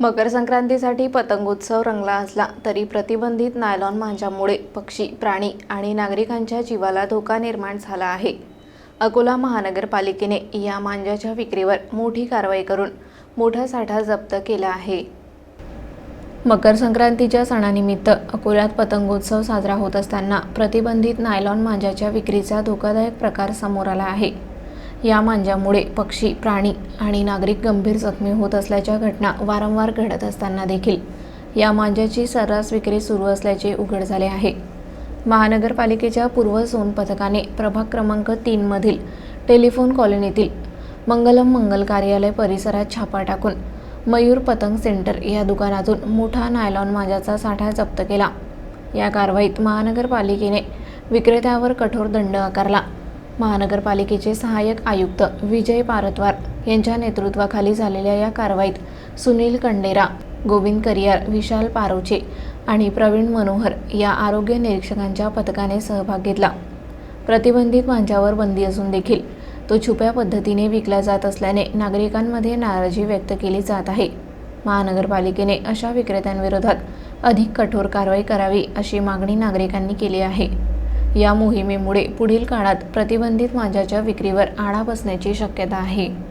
मकर संक्रांतीसाठी पतंगोत्सव रंगला असला तरी प्रतिबंधित नायलॉन मांजामुळे पक्षी प्राणी आणि नागरिकांच्या जीवाला धोका निर्माण झाला आहे. अकोला महानगरपालिकेने या मांजाच्या विक्रीवर मोठी कारवाई करून मोठा साठा जप्त केला आहे. मकर संक्रांतीच्या सणानिमित्त अकोल्यात पतंगोत्सव साजरा होत असताना प्रतिबंधित नायलॉन मांजाच्या विक्रीचा धोकादायक प्रकार समोर आला आहे. या मांजामुळे पक्षी प्राणी आणि नागरिक गंभीर जखमी होत असल्याच्या घटना वारंवार घडत असताना देखील या मांजाची सर्रास विक्री सुरू असल्याचे उघड झाले आहे. महानगरपालिकेच्या पूर्व झोन पथकाने प्रभाग क्रमांक तीनमधील टेलिफोन कॉलनीतील मंगलम मंगल कार्यालय परिसरात छापा टाकून मयूर पतंग सेंटर या दुकानातून मोठा नायलॉन मांजाचा साठा जप्त केला. या कारवाईत महानगरपालिकेने विक्रेत्यावर कठोर दंड आकारला. महानगरपालिकेचे सहाय्यक आयुक्त विजय पारतवार यांच्या नेतृत्वाखाली झालेल्या या कारवाईत सुनील कंडेरा गोविंद करियार विशाल पारोचे आणि प्रवीण मनोहर या आरोग्य निरीक्षकांच्या पथकाने सहभाग घेतला. प्रतिबंधित मांजावर बंदी असून देखील तो छुप्या पद्धतीने विकला जात असल्याने नागरिकांमध्ये नाराजी व्यक्त केली जात आहे. महानगरपालिकेने अशा विक्रेत्यांविरोधात अधिक कठोर कारवाई करावी अशी मागणी नागरिकांनी केली आहे. या मोहिमेमुळे पुढील काळात प्रतिबंधित मांजाच्या विक्रीवर आळा बसण्याची शक्यता आहे.